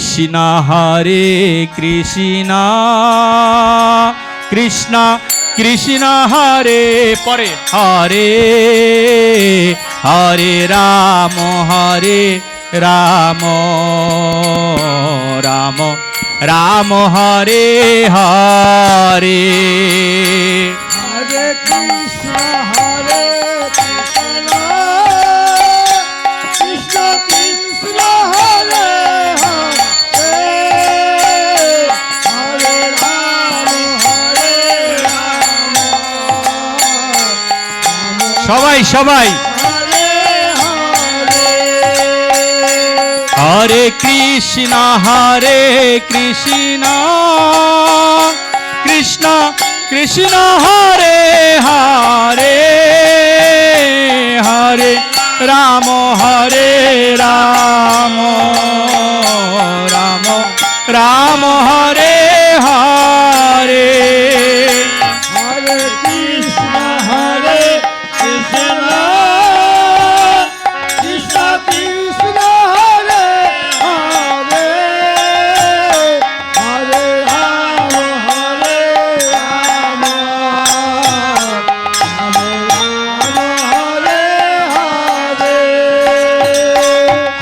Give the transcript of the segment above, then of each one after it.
কৃষ্ণ হরে কৃষ্ণ। কৃষ্ণ কৃষ্ণ হরে, পরে হরে। হরে রাম হরে রাম রাম রাম, হরে হরে। হরে কৃষ্ণ সবাই সবাই। হরে কৃষ্ণ হরে কৃষ্ণ। কৃষ্ণ কৃষ্ণ, হরে হরে হরে। রাম হরে, রাম রাম রাম, হরে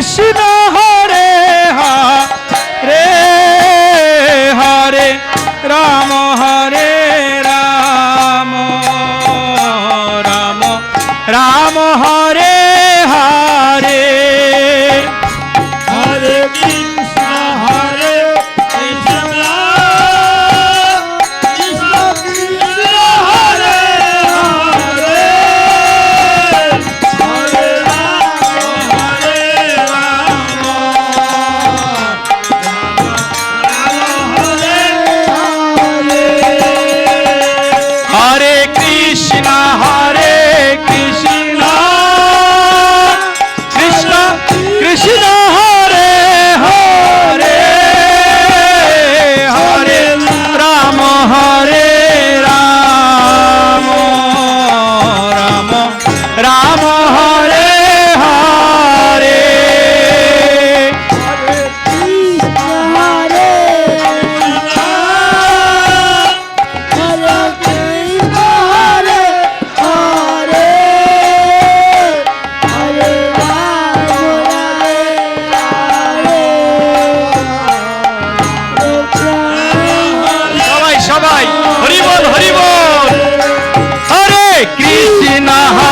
Krishna. না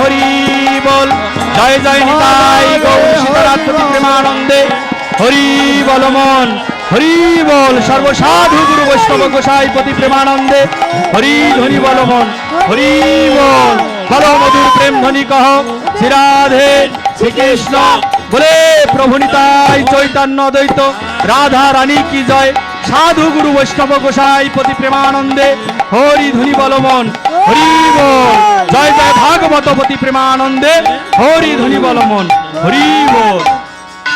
হরি বল। জয় জয় নিতাই গৌর সীতারাত্র প্রেমানন্দে হরি বল মন হরি বল সর্বসাধু গুরু বৈষ্ণব গোসাই পতি প্রেমানন্দে হরি ধনি বল মন হরি বল বল মধুর প্রেম ধনি কহ। শ্রীরাধে শ্রীকৃষ্ণ। বলে প্রভু নিতাই চৈতন্য দ্বৈত। রাধা রানী কি জয়। সাধু গুরু বৈষ্ণব গোসাই পতি প্রেমানন্দে হরি ধনি বল মন হরি বল জয় জয় ভাগবত প্রেমানন্দে। হরি ধ্বনি বল মন হরি বল